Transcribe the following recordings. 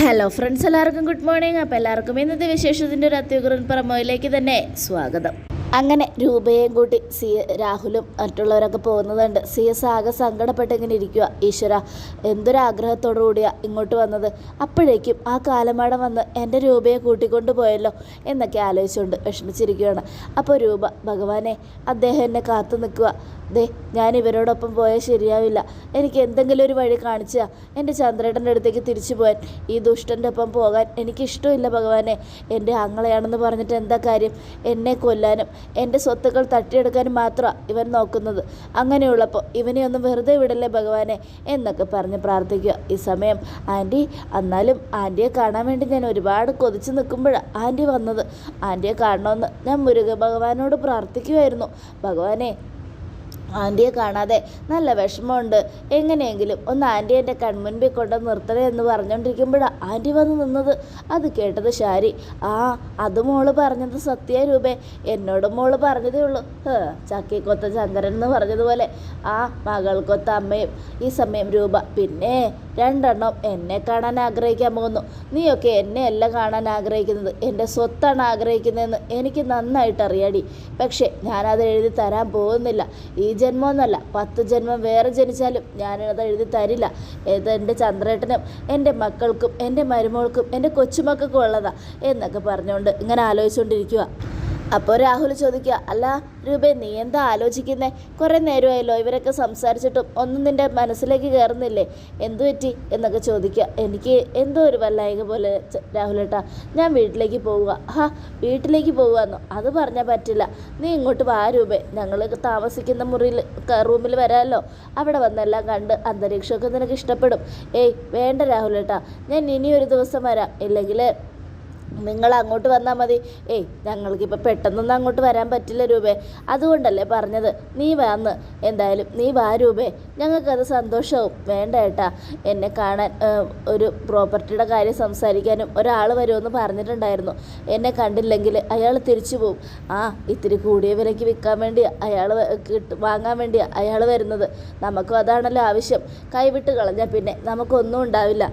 Hello friends എല്ലാവർക്കും good morning അപ്പോൾ എല്ലാവർക്കും ഇന്നത്തെ വിശേഷത്തിന്റെ ഒരു അത്യുഗ്രൻ പ്രമോയിലേക്ക് തന്നെ സ്വാഗതം. അങ്ങനെ രൂപയും കൂട്ടി സി രാഹുലും മറ്റുള്ളവരൊക്കെ പോകുന്നതുണ്ട്. സി എസ് ആകെ സങ്കടപ്പെട്ട് ഇങ്ങനെ ഇരിക്കുക ഈശ്വര എന്തൊരാഗ്രഹത്തോടു കൂടിയാ ഇങ്ങോട്ട് വന്നത്? അപ്പോഴേക്കും ആ കാലമാടം വന്ന് എന്റെ രൂപയെ കൂട്ടിക്കൊണ്ട് പോയല്ലോ എന്നൊക്കെ ആലോചിച്ചുകൊണ്ട് വിഷമിച്ചിരിക്കുകയാണ് അപ്പോൾ രൂപ ഭഗവാനെ അദ്ദേഹം എന്നെ കാത്തു നിൽക്കുക ദേ ഞാൻ ഇവരോടൊപ്പം പോയാൽ ശരിയാവില്ല. എനിക്ക് എന്തെങ്കിലും ഒരു വഴി കാണിച്ചാൽ എന്റെ ചന്ദ്രേട്ടന്റെ അടുത്തേക്ക് തിരിച്ചു പോകാൻ. ഈ ദുഷ്ടന്റെ ഒപ്പം പോകാൻ എനിക്കിഷ്ടമില്ല ഭഗവാനെ. എന്റെ അങ്ങളെയാണെന്ന് പറഞ്ഞിട്ട് എന്താ കാര്യം? എന്നെ കൊല്ലാനും എന്റെ സ്വത്തുക്കൾ തട്ടിയെടുക്കാൻ മാത്രമാണ് ഇവൻ നോക്കുന്നത്. അങ്ങനെയുള്ളപ്പോൾ ഇവനെ ഒന്ന് വെറുതെ വിടല്ലേ ഭഗവാനെ എന്നൊക്കെ പറഞ്ഞ് പ്രാർത്ഥിക്കുക. ഈ സമയം ആന്റി എന്നാലും ആന്റിയെ കാണാൻ വേണ്ടി ഞാൻ ഒരുപാട് കൊതിച്ച് നിൽക്കുമ്പോഴാണ് ആന്റി വന്നത്. ആന്റിയെ കാണണമെന്ന് ഞാൻ മുരുക ഭഗവാനോട് പ്രാർത്ഥിക്കുമായിരുന്നു ഭഗവാനെ ആന്റിയെ കാണാതെ നല്ല വിഷമമുണ്ട്. എങ്ങനെയെങ്കിലും ഒന്ന് ആന്റി എന്റെ കൺമുൻപിൽ കൊണ്ട് നിർത്തണേ എന്ന് പറഞ്ഞുകൊണ്ടിരിക്കുമ്പോഴാണ് ആന്റി വന്ന് നിന്നത്. അത് കേട്ടത് ശാരി ആ അത് മോൾ പറഞ്ഞത് സത്യ രൂപേ. എന്നോട് മോൾ പറഞ്ഞതേ ഉള്ളൂ. ചക്കിക്കൊത്ത ശങ്കരൻ എന്ന് പറഞ്ഞതുപോലെ. ആ മകൾക്കൊത്ത അമ്മയും ഈ സമയം രൂപ. പിന്നെ രണ്ടെണ്ണം എന്നെ കാണാൻ ആഗ്രഹിക്കാൻ പോകുന്നു. നീയൊക്കെ എന്നെയല്ല കാണാൻ ആഗ്രഹിക്കുന്നത്. എന്റെ സ്വത്താണ് ആഗ്രഹിക്കുന്നതെന്ന് എനിക്ക് നന്നായിട്ട് അറിയാടി പക്ഷേ ഞാനത് എഴുതി തരാൻ പോകുന്നില്ല. ഈ ജന്മമൊന്നുമല്ല പത്ത് ജന്മം വേറെ ജനിച്ചാലും ഞാനത് എഴുതി തരില്ല. ഇത് എന്റെ ചന്ദ്രേട്ടനും എന്റെ മക്കൾക്കും എന്റെ മരുമകൾക്കും എന്റെ കൊച്ചുമക്കൾക്കും ഉള്ളതാ എന്നൊക്കെ പറഞ്ഞുകൊണ്ട് ഇങ്ങനെ ആലോചിച്ചുകൊണ്ടിരിക്കുക അപ്പോൾ രാഹുൽ ചോദിക്കുക അല്ല രൂപേ നീ എന്താ ആലോചിക്കുന്നേ? കുറേ നേരമായല്ലോ ഇവരൊക്കെ സംസാരിച്ചിട്ടും ഒന്നും നിന്റെ മനസ്സിലേക്ക് കയറുന്നില്ലേ? എന്തു പറ്റി? എന്നൊക്കെ ചോദിക്കുക. എനിക്ക് എന്തോ ഒരു വല്ലായിക പോലെ രാഹുലേട്ടാ ഞാൻ വീട്ടിലേക്ക് പോവുക. ഹാ വീട്ടിലേക്ക് പോവുകയെന്നോ? അത് പറഞ്ഞാൽ പറ്റില്ല. നീ ഇങ്ങോട്ട് വാ രൂപേ. ഞങ്ങൾ താമസിക്കുന്ന മുറിയിൽ റൂമിൽ വരാമല്ലോ അവിടെ വന്നെല്ലാം കണ്ട് അന്തരീക്ഷമൊക്കെ നിനക്ക് ഇഷ്ടപ്പെടും. ഏയ് വേണ്ട രാഹുലേട്ടാ ഞാൻ ഇനി ഒരു ദിവസം വരാം. ഇല്ലെങ്കിൽ നിങ്ങൾ അങ്ങോട്ട് വന്നാൽ മതി. ഏയ് ഞങ്ങൾക്കിപ്പോൾ പെട്ടെന്നൊന്നും അങ്ങോട്ട് വരാൻ പറ്റില്ല രൂപേ. അതുകൊണ്ടല്ലേ പറഞ്ഞത്. നീ വന്ന് എന്തായാലും നീ വാ രൂപേ. ഞങ്ങൾക്കത് സന്തോഷവും വേണ്ട ഏട്ടാ. എന്നെ കാണാൻ ഒരു പ്രോപ്പർട്ടിയുടെ കാര്യം സംസാരിക്കാനും ഒരാൾ വരുമെന്ന് പറഞ്ഞിട്ടുണ്ടായിരുന്നു. എന്നെ കണ്ടില്ലെങ്കിൽ അയാൾ തിരിച്ചു പോവും. ആ ഇത്തിരി കൂടിയ വിലയ്ക്ക് വിൽക്കാൻ വേണ്ടി അയാൾ വാങ്ങാൻ വേണ്ടി അയാൾ വരുന്നത്. നമുക്കും അതാണല്ലോ ആവശ്യം. കൈവിട്ട് കളഞ്ഞാൽ പിന്നെ നമുക്കൊന്നും ഉണ്ടാവില്ല.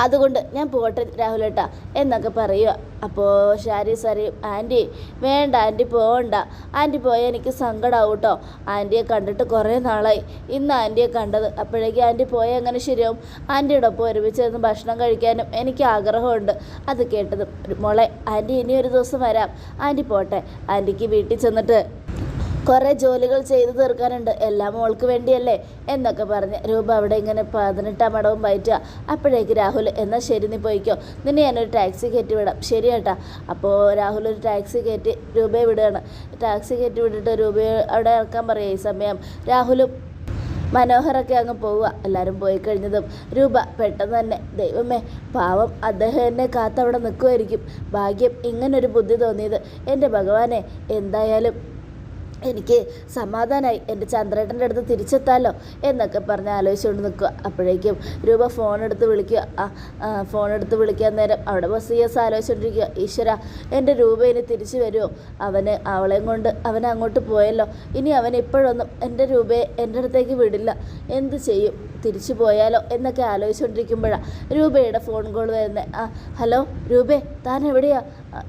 അതുകൊണ്ട് ഞാൻ പോട്ടെ രാഹുലേട്ടാ എന്നൊക്കെ പറയുക അപ്പോൾ ഷാരി സാരി ആന്റി വേണ്ട ആന്റി പോകണ്ട ആന്റി പോയാൽ എനിക്ക് സങ്കടമാവും കേട്ടോ ആന്റിയെ കണ്ടിട്ട് കുറേ നാളായി. ഇന്ന് ആന്റിയെ കണ്ടത് അപ്പോഴേക്കും ആന്റി പോയാൽ എങ്ങനെ ശരിയാവും? ആന്റിയുടെ ഒപ്പം ഒരുമിച്ച് ഭക്ഷണം കഴിക്കാനും എനിക്ക് ആഗ്രഹമുണ്ട്. അത് കേട്ടതും മോളെ ആന്റി ഇനി ഒരു ദിവസം വരാം. ആന്റി പോട്ടെ. ആന്റിക്ക് വീട്ടിൽ ചെന്നിട്ട് കുറേ ജോലികൾ ചെയ്തു തീർക്കാനുണ്ട്. എല്ലാം മോൾക്ക് വേണ്ടിയല്ലേ? എന്നൊക്കെ പറഞ്ഞ് രൂപ അവിടെ ഇങ്ങനെ പതിനെട്ടാം മടവും വയറ്റുക അപ്പോഴേക്ക് രാഹുൽ എന്നാൽ ശരി നീ പോയിക്കോ. നിന്നെ ഞാനൊരു ടാക്സി കയറ്റി വിടാം. ശരി കേട്ടാ അപ്പോൾ രാഹുൽ ഒരു ടാക്സി കയറ്റി രൂപയെ വിടുകയാണ്. ടാക്സി കയറ്റി വിട്ടിട്ട് രൂപയെ അവിടെ ഇറക്കാൻ പറയുക ഈ സമയം. രാഹുലും മനോഹറൊക്കെ അങ്ങ് പോവുക. എല്ലാവരും പോയി കഴിഞ്ഞതും രൂപ പെട്ടെന്ന് തന്നെ ദൈവമേ പാവം അദ്ദേഹം എന്നെ കാത്തവിടെ നിൽക്കുമായിരിക്കും ഭാഗ്യം ഇങ്ങനൊരു ബുദ്ധി തോന്നിയത് എന്റെ ഭഗവാനെ. എന്തായാലും എനിക്ക് സമാധാനമായി എന്റെ ചന്ദ്രേട്ടന്റെ അടുത്ത് തിരിച്ചെത്താലോ എന്നൊക്കെ പറഞ്ഞ് ആലോചിച്ചുകൊണ്ട് നിൽക്കുക. അപ്പോഴേക്കും രൂപ ഫോണെടുത്ത് വിളിക്കുക. എടുത്ത് വിളിക്കാൻ നേരം അവിടെ ബസ് എസ് ആലോചിച്ചുകൊണ്ടിരിക്കുക. ഈശ്വര എന്റെ രൂപ ഇനി തിരിച്ചു വരുമോ? അവന് അവളെയും കൊണ്ട് അവൻ അങ്ങോട്ട് പോയല്ലോ. ഇനി അവൻ ഇപ്പോഴൊന്നും എന്റെ രൂപയെ എന്റെ അടുത്തേക്ക് വിടില്ല. എന്ത് ചെയ്യും? തിരിച്ചു പോയാലോ എന്നൊക്കെ ആലോചിച്ചുകൊണ്ടിരിക്കുമ്പോഴാണ് രൂപയുടെ ഫോൺ കോൾ വരുന്നത് ആ ഹലോ രൂപേ താൻ എവിടെയാ?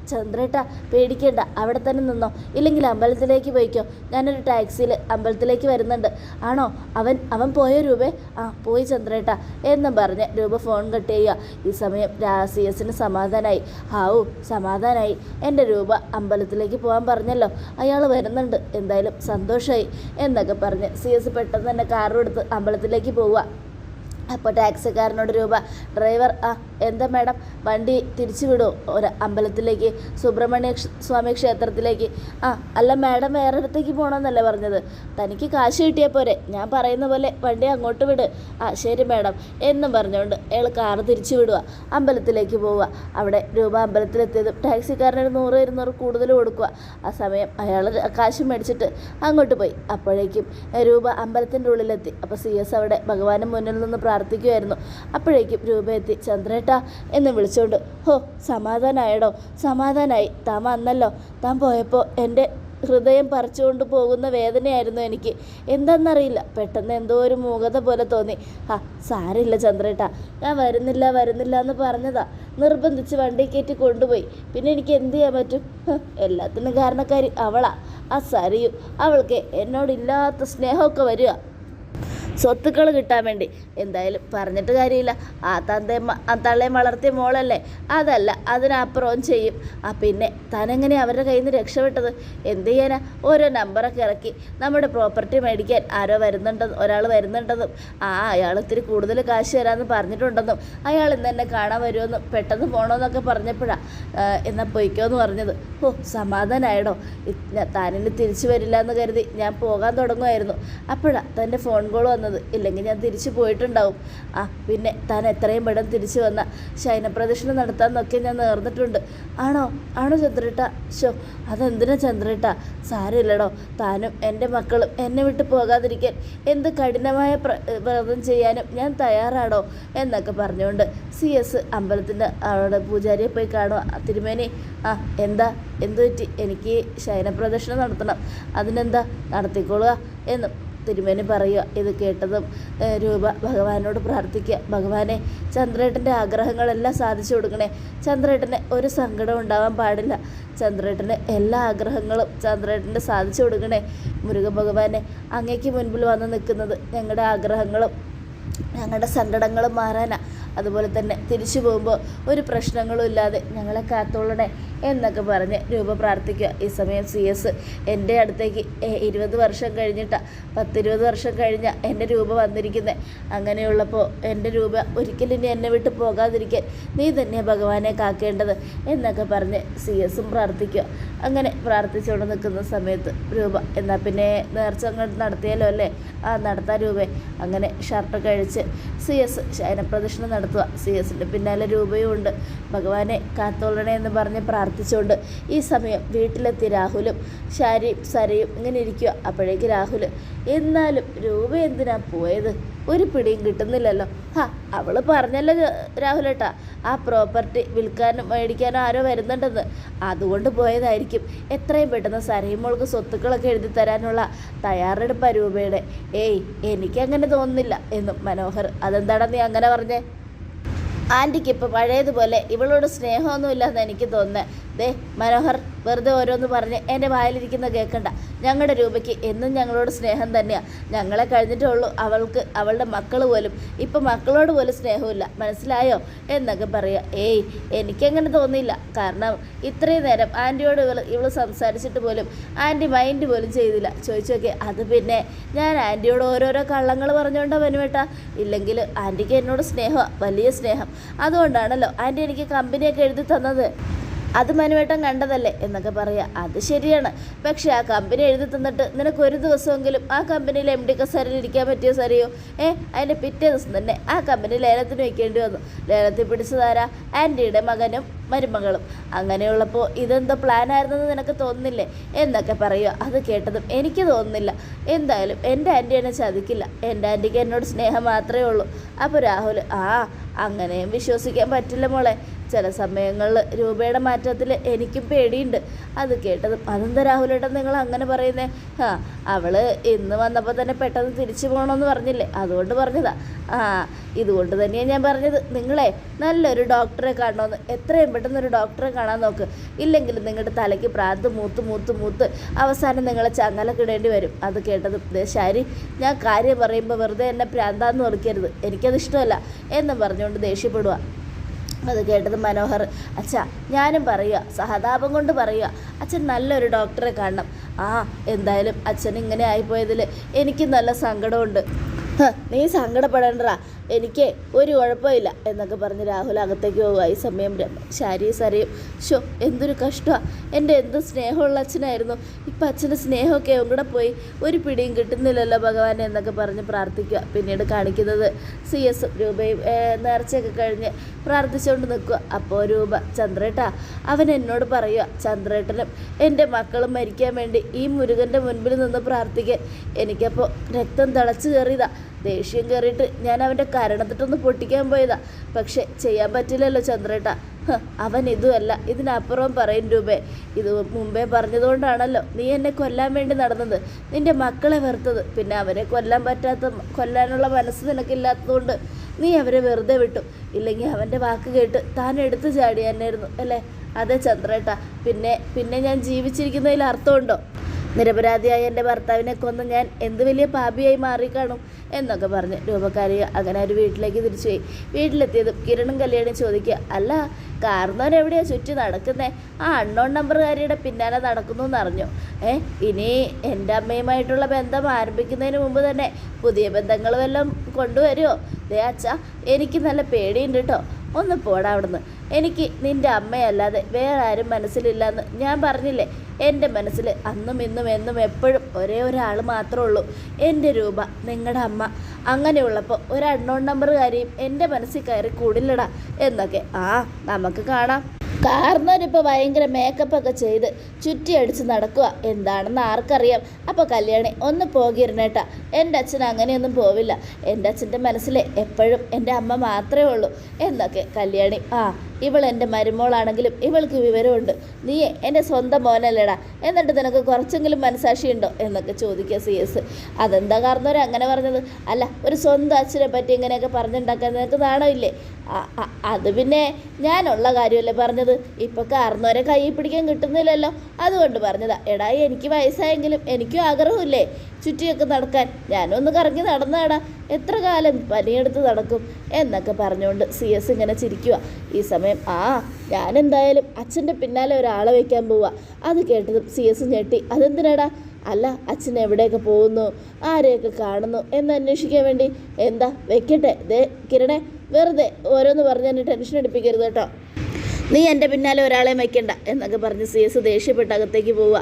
ചന്ദ്രേട്ട പേടിക്കേണ്ട അവിടെ തന്നെ നിന്നോ. ഇല്ലെങ്കിൽ അമ്പലത്തിലേക്ക് പോയിക്കോ. ഞാനൊരു ടാക്സിയിൽ അമ്പലത്തിലേക്ക് വരുന്നുണ്ട്. ആണോ? അവൻ അവൻ പോയോ രൂപേ? ആ പോയി ചന്ദ്രേട്ട എന്നും പറഞ്ഞ് രൂപ ഫോൺ കട്ട് ചെയ്യുക. ഈ സമയം സി എസിന് സമാധാനമായി ഹാവു സമാധാനമായി എന്റെ രൂപ അമ്പലത്തിലേക്ക് പോകാൻ പറഞ്ഞല്ലോ. അയാൾ വരുന്നുണ്ട്. എന്തായാലും സന്തോഷമായി എന്നൊക്കെ പറഞ്ഞ് സി എസ് പെട്ടെന്ന് തന്നെ കാറും എടുത്ത് അമ്പലത്തിലേക്ക് പോവുക. അപ്പോൾ ടാക്സിക്കാരനോട് രൂപ ഡ്രൈവർ ആ എന്താ മാഡം? വണ്ടി തിരിച്ചു വിടുമോ ഒരു അമ്പലത്തിലേക്ക് സുബ്രഹ്മണ്യ സ്വാമി ക്ഷേത്രത്തിലേക്ക്. ആ അല്ല മാഡം വേറെ ഇടത്തേക്ക് പോകണമെന്നല്ലേ പറഞ്ഞത്. തനിക്ക് കാശ് കിട്ടിയാൽ പോരെ. ഞാൻ പറയുന്ന പോലെ വണ്ടി അങ്ങോട്ട് വിട്. ആ ശരി മാഡം. എന്നും പറഞ്ഞുകൊണ്ട് അയാൾ കാർ തിരിച്ചു വിടുക അമ്പലത്തിലേക്ക് പോവുക അവിടെ രൂപ അമ്പലത്തിലെത്തിയതും ടാക്സിക്കാരനൊരു നൂറ് ഇരുന്നൂറ് കൂടുതൽ കൊടുക്കുക ആ സമയം അയാൾ കാശ് മേടിച്ചിട്ട് അങ്ങോട്ട് പോയി. അപ്പോഴേക്കും രൂപ അമ്പലത്തിന്റെ ഉള്ളിലെത്തി. അപ്പോൾ സി എസ് അവിടെ ഭഗവാന് മുന്നിൽ നിന്ന് പ്രാർത്ഥിക്കുമായിരുന്നു. അപ്പോഴേക്കും രൂപ എത്തി ചന്ദ്രേട്ട എന്ന് വിളിച്ചുകൊണ്ട് ഹോ സമാധാനായടോ സമാധാനായി താൻ വന്നല്ലോ. താൻ പോയപ്പോൾ എന്റെ ഹൃദയം പറിച്ചുകൊണ്ട് പോകുന്ന വേദനയായിരുന്നു എനിക്ക്. എന്താണെന്നറിയില്ല പെട്ടെന്ന് എന്തോ ഒരു മൂകത പോലെ തോന്നി. ആ സാരില്ല ചന്ദ്രേട്ട ഞാൻ വരുന്നില്ല വരുന്നില്ല എന്ന് പറഞ്ഞതാ. നിർബന്ധിച്ച് വണ്ടി കയറ്റി കൊണ്ടുപോയി. പിന്നെ എനിക്ക് എന്ത് ചെയ്യാൻ പറ്റും? എല്ലാത്തിനും കാരണക്കാരി അവളാ. ആ സരിയും അവൾക്ക് എന്നോടില്ലാത്ത സ്നേഹമൊക്കെ വരിക. സ്വത്തുക്കൾ കിട്ടാൻ വേണ്ടി. എന്തായാലും പറഞ്ഞിട്ട് കാര്യമില്ല. ആ ആ തള്ളയും വളർത്തിയ മോളല്ലേ? അതല്ല അതിനപ്പുറവും ചെയ്യും. ആ പിന്നെ താനെങ്ങനെ അവരുടെ കയ്യിൽ നിന്ന് രക്ഷപ്പെട്ടത്? എന്ത് ചെയ്യാനാ? ഓരോ നമ്പറൊക്കെ ഇറക്കി. നമ്മുടെ പ്രോപ്പർട്ടി മേടിക്കാൻ ആരോ വരുന്നുണ്ടെന്നും ഒരാൾ വരുന്നുണ്ടെന്നും ആ അയാൾ ഇത്തിരി കൂടുതൽ കാശ് തരാമെന്ന് പറഞ്ഞിട്ടുണ്ടെന്നും അയാൾ ഇന്ന് എന്നെ കാണാൻ വരുമെന്നും പെട്ടെന്ന് പോകണമെന്നൊക്കെ പറഞ്ഞപ്പോഴാണ് എന്നാൽ പൊയ്ക്കോന്ന് പറഞ്ഞത്. ഓ സമാധാനമായിടോ താനിന് തിരിച്ചു വരില്ല എന്ന് കരുതി ഞാൻ പോകാൻ തുടങ്ങുമായിരുന്നു. അപ്പോഴാണ് തന്റെ ഫോൺ കോൾ വന്നത്. ഇല്ലെങ്കിൽ ഞാൻ തിരിച്ചു പോയിട്ടുണ്ടാവും. ആ പിന്നെ താൻ എത്രയും പെട്ടെന്ന് തിരിച്ചു വന്ന ശയനപ്രദക്ഷിണം നടത്താമെന്നൊക്കെ ഞാൻ നേർന്നിട്ടുണ്ട്. ആണോ? ആണോ ചന്ദ്രേട്ട? ഷോ അതെന്തിനാ ചന്ദ്രേട്ട? സാരമില്ലടോ. താനും എന്റെ മക്കളും എന്നെ വിട്ട് പോകാതിരിക്കാൻ എന്ത് കഠിനമായ വ്രതം ചെയ്യാനും ഞാൻ തയ്യാറാണോ? എന്നൊക്കെ പറഞ്ഞുകൊണ്ട് സി എസ് അമ്പലത്തിന്റെ അവിടെ പൂജാരിയെ പോയി കാണുക തിരുമേനി ആ എന്താ? എന്തു പറ്റി എനിക്ക് ശയനപ്രദക്ഷിണം നടത്തണം. അതിനെന്താ? നടത്തിക്കൊള്ളുക എന്നും തിരുമേനി പറയുക ഇത് കേട്ടതും രൂപ ഭഗവാനോട് പ്രാർത്ഥിക്കുക. ഭഗവാനെ ചന്ദ്രേട്ടന്റെ ആഗ്രഹങ്ങളെല്ലാം സാധിച്ചു കൊടുക്കണേ. ചന്ദ്രേട്ടന് ഒരു സങ്കടം ഉണ്ടാവാൻ പാടില്ല. ചന്ദ്രേട്ടന് എല്ലാ ആഗ്രഹങ്ങളും ചന്ദ്രേട്ടന്റെ സാധിച്ചു കൊടുക്കണേ. മുരുക ഭഗവാനെ അങ്ങേക്ക് മുൻപിൽ വന്ന് നിൽക്കുന്നത് ഞങ്ങളുടെ ആഗ്രഹങ്ങളും ഞങ്ങളുടെ സങ്കടങ്ങളും മാറാനാ. അതുപോലെ തന്നെ തിരിച്ചു പോകുമ്പോൾ ഒരു പ്രശ്നങ്ങളും ഇല്ലാതെ ഞങ്ങളെ കാത്തോളണേ എന്നൊക്കെ പറഞ്ഞ് രൂപ പ്രാർത്ഥിക്കുക. ഈ സമയം സി എസ് എന്റെ അടുത്തേക്ക് ഇരുപത് വർഷം കഴിഞ്ഞിട്ടാണ് പത്തിരുപത് വർഷം കഴിഞ്ഞ എന്റെ രൂപ വന്നിരിക്കുന്നത് അങ്ങനെയുള്ളപ്പോൾ എന്റെ രൂപ ഒരിക്കലും ഇനി എന്നെ വിട്ട് പോകാതിരിക്കാൻ നീ തന്നെ ഭഗവാനെ കാക്കേണ്ടത് എന്നൊക്കെ പറഞ്ഞ് സി എസും പ്രാർത്ഥിക്കുക. അങ്ങനെ പ്രാർത്ഥിച്ചുകൊണ്ട് നിൽക്കുന്ന സമയത്ത് രൂപ എന്നാൽ പിന്നെ നേർച്ച അങ്ങോട്ട് നടത്തിയാലോ അല്ലേ? ആ നടത്താൻ രൂപ. അങ്ങനെ ഷർട്ട് കഴിച്ച് സി എസ് ശയനപ്രദക്ഷിണം നടത്തുക. സി എസിന്റെ പിന്നാലെ രൂപയും ഉണ്ട് ഭഗവാനെ കാത്തോളണേ എന്ന് പറഞ്ഞ് പ്രാർത്ഥിച്ചുകൊണ്ട് ഈ സമയം വീട്ടിലെത്തി രാഹുലും ശാരിയും സരയും ഇങ്ങനെ ഇരിക്കുക. അപ്പോഴേക്ക് രാഹുൽ എന്നാലും രൂപ എന്തിനാ പോയത്? ഒരു പിടിയും കിട്ടുന്നില്ലല്ലോ. ഹാ അവൾ പറഞ്ഞല്ലോ രാഹുലേട്ടാ. ആ പ്രോപ്പർട്ടി വിൽക്കാനും മേടിക്കാനും ആരോ വരുന്നുണ്ടെന്ന്. അതുകൊണ്ട് പോയതായിരിക്കും. എത്രയും പെട്ടെന്ന് സരയുമോൾക്ക് സ്വത്തുക്കളൊക്കെ എഴുതി തരാനുള്ള തയ്യാറെടുപ്പാ രൂപയുടെ. ഏയ് എനിക്കങ്ങനെ തോന്നുന്നില്ല എന്നും മനോഹർ. അതെന്താടാ നീ അങ്ങനെ പറഞ്ഞേ? ആന്റിക്ക് ഇപ്പോൾ പഴയതുപോലെ ഇവളോട് സ്നേഹമൊന്നുമില്ലെന്ന് എനിക്ക് തോന്നുന്നത് ദേ മനോഹർ വെറുതെ ഓരോന്ന് പറഞ്ഞ് എന്റെ വായിലിരിക്കുന്ന കേൾക്കണ്ട ഞങ്ങളുടെ രൂപയ്ക്ക് എന്നും ഞങ്ങളോട് സ്നേഹം തന്നെയാണ് ഞങ്ങളെ കഴിഞ്ഞിട്ടേ ഉള്ളൂ അവൾക്ക് അവളുടെ മക്കൾ പോലും. ഇപ്പം മക്കളോട് പോലും സ്നേഹമില്ല മനസ്സിലായോ? എന്നൊക്കെ പറയുക ഏയ് എനിക്കങ്ങനെ തോന്നിയില്ല. കാരണം ഇത്രയും നേരം ആന്റിയോട് ഇവൾ ഇവൾ സംസാരിച്ചിട്ട് പോലും ആന്റി മൈൻഡ് പോലും ചെയ്തില്ല. ചോദിച്ചു നോക്കി അത് പിന്നെ ഞാൻ ആന്റിയോട് ഓരോരോ കള്ളങ്ങൾ പറഞ്ഞുകൊണ്ടോ വനുവേട്ടാ ഇല്ലെങ്കിൽ ആന്റിക്ക് എന്നോട് സ്നേഹമാണ് വലിയ സ്നേഹം. അതുകൊണ്ടാണല്ലോ ആന്റി എനിക്ക് കമ്പനിയൊക്കെ എഴുതി തന്നത്. അത് മനുവേട്ടൻ കണ്ടതല്ലേ എന്നൊക്കെ പറയാം. അത് ശരിയാണ്. പക്ഷേ ആ കമ്പനി എഴുതി തന്നിട്ട് നിനക്ക് ഒരു ദിവസമെങ്കിലും ആ കമ്പനിയിൽ എം ഡി കസേരയിൽ ഇരിക്കാൻ പറ്റിയോ സാറിയോ ഏ അതിന്റെ പിറ്റേ ദിവസം തന്നെ ആ കമ്പനി ലേലത്തിന് വയ്ക്കേണ്ടി വന്നു. ലേലത്തിൽ പിടിച്ചതാരാ? ആന്റിയുടെ മകനും മരുമകളും. അങ്ങനെയുള്ളപ്പോൾ ഇതെന്തോ പ്ലാനായിരുന്നെന്ന് നിനക്ക് തോന്നുന്നില്ലേ? എന്നൊക്കെ പറയുക അത് കേട്ടതും എനിക്ക് തോന്നുന്നില്ല. എന്തായാലും എന്റെ ആന്റി എന്നെ ചതിക്കില്ല. എന്റെ ആന്റിക്ക് എന്നോട് സ്നേഹം മാത്രമേ ഉള്ളൂ. അപ്പോൾ രാഹുൽ ആ അങ്ങനെയും വിശ്വസിക്കാൻ പറ്റില്ല മോളെ. ചില സമയങ്ങളിൽ രൂപയുടെ മാറ്റത്തിൽ എനിക്കും പേടിയുണ്ട്. അത് കേട്ടതും അതെന്താ രാഹുലേട്ടൻ നിങ്ങൾ അങ്ങനെ പറയുന്നേ? ആ അവൾ ഇന്ന് വന്നപ്പോൾ തന്നെ പെട്ടെന്ന് തിരിച്ചു പോകണമെന്ന് പറഞ്ഞില്ലേ അതുകൊണ്ട് പറഞ്ഞതാ. ആ ഇതുകൊണ്ട് തന്നെയാണ് ഞാൻ പറഞ്ഞത്. നിങ്ങളെ നല്ലൊരു ഡോക്ടറെ കാണണമെന്ന് എത്രയും പെട്ടെന്ന് ഒരു ഡോക്ടറെ കാണാൻ നോക്ക്. ഇല്ലെങ്കിൽ നിങ്ങളുടെ തലയ്ക്ക് പ്രാന്ത് മൂത്ത് മൂത്ത് മൂത്ത് അവസാനം നിങ്ങളെ ചങ്ങലക്കിടേണ്ടി വരും. അത് കേട്ടത് ശാരി ഞാൻ കാര്യം പറയുമ്പോൾ വെറുതെ എന്നെ പ്രാന്താന്ന് ഓർക്കരുത്. എനിക്കത് ഇഷ്ടമല്ല. എന്നും പറഞ്ഞുകൊണ്ട് ദേഷ്യപ്പെടുക അത് കേട്ടത് മനോഹർ. അച്ഛ ഞാനും പറയുക സഹതാപം കൊണ്ട് പറയുക അച്ഛൻ നല്ലൊരു ഡോക്ടറെ കാണണം. ആ എന്തായാലും അച്ഛൻ ഇങ്ങനെ ആയിപ്പോയതിൽ എനിക്ക് നല്ല സങ്കടമുണ്ട്. നീ സങ്കടപ്പെടേണ്ടടാ. എനിക്ക് ഒരു കുഴപ്പമില്ല എന്നൊക്കെ പറഞ്ഞ് രാഹുൽ അകത്തേക്ക് പോകുക ഈ സമയം ശാരി സാരയും ഷോ എന്തൊരു കഷ്ടമാണ് എന്റെ എന്ത് സ്നേഹമുള്ള അച്ഛനായിരുന്നു. ഇപ്പം അച്ഛന്റെ സ്നേഹമൊക്കെ ഇവിടെ പോയി. ഒരു പിടിയും കിട്ടുന്നില്ലല്ലോ ഭഗവാൻ എന്നൊക്കെ പറഞ്ഞ് പ്രാർത്ഥിക്കുക. പിന്നീട് കാണിക്കുന്നത് സി എസ് രൂപയും നേർച്ചയൊക്കെ കഴിഞ്ഞ് പ്രാർത്ഥിച്ചുകൊണ്ട് നിൽക്കുക. അപ്പോൾ രൂപ ചന്ദ്രേട്ടാ അവൻ എന്നോട് പറയുക ചന്ദ്രേട്ടനും എന്റെ മക്കളും മരിക്കാൻ വേണ്ടി ഈ മുരുകന്റെ മുൻപിൽ നിന്ന് പ്രാർത്ഥിക്കാൻ എനിക്കപ്പോൾ രക്തം തിളച്ചു കയറിയതാ. ദേഷ്യം കയറിയിട്ട് ഞാൻ അവന്റെ കരണത്തിട്ടൊന്ന് പൊട്ടിക്കാൻ പോയതാ. പക്ഷെ ചെയ്യാൻ പറ്റില്ലല്ലോ ചന്ദ്രേട്ട. അവൻ ഇതുമല്ല ഇതിനപ്പുറം പറയും രൂപേ. ഇത് മുമ്പേ പറഞ്ഞതുകൊണ്ടാണല്ലോ നീ എന്നെ കൊല്ലാൻ വേണ്ടി നടന്നത്. നിന്റെ മക്കളെ വെറുത്തത്. പിന്നെ അവരെ കൊല്ലാൻ പറ്റാത്ത കൊല്ലാനുള്ള മനസ്സ് നിനക്കില്ലാത്തതുകൊണ്ട് നീ അവരെ വെറുതെ വിട്ടു. ഇല്ലെങ്കിൽ അവന്റെ വാക്ക് കേട്ട് താൻ എടുത്തു ചാടിയെന്നായിരുന്നു അല്ലേ? അതെ ചന്ദ്രേട്ട. പിന്നെ പിന്നെ ഞാൻ ജീവിച്ചിരിക്കുന്നതിൽ അർത്ഥമുണ്ടോ? നിരപരാധിയായ എന്റെ ഭർത്താവിനെ കൊന്ന് ഞാൻ എന്ത് വലിയ പാപിയായി മാറിക്കാണും എന്നൊക്കെ പറഞ്ഞ് രൂപക്കാരി അങ്ങനെ ഒരു വീട്ടിലേക്ക് തിരിച്ചുപോയി വീട്ടിലെത്തിയതും കിരണും കല്യാണം ചോദിക്കുക അല്ല കാർന്നവൻ എവിടെയാണ് ചുറ്റി നടക്കുന്നേ? ആ അൺനോൺ നമ്പറുകാരിയുടെ പിന്നാലെ നടക്കുന്നു എന്നറിഞ്ഞു ഏ ഇനി എന്റെ അമ്മയുമായിട്ടുള്ള ബന്ധം ആരംഭിക്കുന്നതിന് മുമ്പ് തന്നെ പുതിയ ബന്ധങ്ങൾ വല്ലതും കൊണ്ടുവരുമോ? ദേ അച്ഛ എനിക്ക് നല്ല പേടിയുണ്ട് കേട്ടോ ഒന്ന് പോടാ അവിടുന്ന്. എനിക്ക് നിന്റെ അമ്മയല്ലാതെ വേറെ ആരും മനസ്സിലില്ലെന്ന് ഞാൻ പറഞ്ഞില്ലേ? എന്റെ മനസ്സിൽ അന്നും ഇന്നും എന്നും എപ്പോഴും ഒരേ ഒരാൾ മാത്രമേ ഉള്ളൂ. എന്റെ രൂപ നിങ്ങളുടെ അമ്മ. അങ്ങനെയുള്ളപ്പോൾ ഒരു അണ്ണോൺ നമ്പറുകാരിയും എന്റെ മനസ്സിൽ കയറി കൂടില്ലടാ. എന്നൊക്കെ. ആ നമുക്ക് കാണാം. കാർന്നവരിപ്പോൾ ഭയങ്കര മേക്കപ്പ് ഒക്കെ ചെയ്ത് ചുറ്റിയടിച്ച് നടക്കുക എന്താണെന്ന് ആർക്കറിയാം. അപ്പോൾ കല്യാണി ഒന്ന് പോകിരുന്നേട്ടാ. എന്റെ അച്ഛൻ അങ്ങനെയൊന്നും പോവില്ല. എന്റെ അച്ഛന്റെ മനസ്സിൽ എപ്പോഴും എന്റെ അമ്മ മാത്രമേ ഉള്ളൂ. എന്നൊക്കെ കല്യാണി ആ ഇവൾ എന്റെ മരുമോളാണെങ്കിലും ഇവൾക്ക് വിവരമുണ്ട്. നീ എന്റെ സ്വന്തം മോനല്ലേടാ. എന്നിട്ട് നിനക്ക് കുറച്ചെങ്കിലും മനസാക്ഷിയുണ്ടോ എന്നൊക്കെ ചോദിക്കുക സി എസ്. അതെന്താ കാരണവർ അങ്ങനെ പറഞ്ഞത്? അല്ല ഒരു സ്വന്തം അച്ഛനെ പറ്റി ഇങ്ങനെയൊക്കെ പറഞ്ഞുണ്ടാക്കാൻ നിനക്ക് നാണമില്ലേ അത് പിന്നെ ഞാനുള്ള കാര്യമല്ലേ പറഞ്ഞത്? ഇപ്പോൾ കാർന്നവരെ കൈ പിടിക്കാൻ കിട്ടുന്നില്ലല്ലോ. അതുകൊണ്ട് പറഞ്ഞതാ എടാ എനിക്ക് വയസ്സായെങ്കിലും എനിക്കും ആഗ്രഹമില്ലേ? ചുറ്റിയൊക്കെ നടക്കാൻ. ഞാനൊന്ന് കറങ്ങി നടന്നാടാ. എത്ര കാലം പനിയെടുത്ത് നടക്കും എന്നൊക്കെ പറഞ്ഞുകൊണ്ട് സി എസ് ഇങ്ങനെ ചിരിക്കുക ഈ സമയം ആ ഞാൻ എന്തായാലും അച്ഛന്റെ പിന്നാലെ ഒരാളെ വയ്ക്കാൻ പോവുക അത് കേട്ടതും സി എസ് ഞെട്ടി. അതെന്തിനാടാ? അല്ല അച്ഛൻ എവിടെയൊക്കെ പോകുന്നു? ആരെയൊക്കെ കാണുന്നു? എന്ന് അന്വേഷിക്കാൻ വേണ്ടി. എന്താ? വെക്കട്ടെ. ദേ കിരണേ വെറുതെ ഓരോന്ന് പറഞ്ഞ് എന്നെ ടെൻഷൻ അടിപ്പിക്കരുത് കേട്ടോ. നീ എന്റെ പിന്നാലെ ഒരാളെ വയ്ക്കണ്ട എന്നൊക്കെ പറഞ്ഞ് സി എസ് ദേഷ്യപ്പെട്ട് അകത്തേക്ക് പോവുക.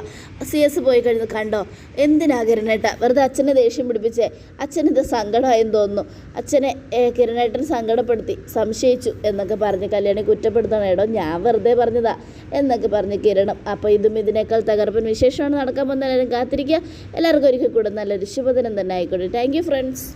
സി എസ് പോയി കഴിഞ്ഞ് കണ്ടോ? എന്തിനാ കിരണേട്ട? വെറുതെ അച്ഛനെ ദേഷ്യം പിടിപ്പിച്ചേ? അച്ഛനിത് സങ്കടമായെന്ന് തോന്നുന്നു. അച്ഛനെ കിരണേട്ടൻ സങ്കടപ്പെടുത്തി. സംശയിച്ചു എന്നൊക്കെ പറഞ്ഞ് കല്യാണി കുറ്റപ്പെടുത്തണം. എടോ ഞാൻ വെറുതെ പറഞ്ഞതാ എന്നൊക്കെ പറഞ്ഞ് കിരണം. അപ്പോൾ ഇതും ഇതിനേക്കാൾ തകർപ്പൻ വിശേഷമാണ് നടക്കാൻ പോകുന്ന എല്ലാവരും കാത്തിരിക്കുക. എല്ലാവർക്കും ഒരിക്കൽ കൂടെ നല്ലൊരു ശുഭദിനം തന്നെ ആയിക്കോട്ടെ. Thank friends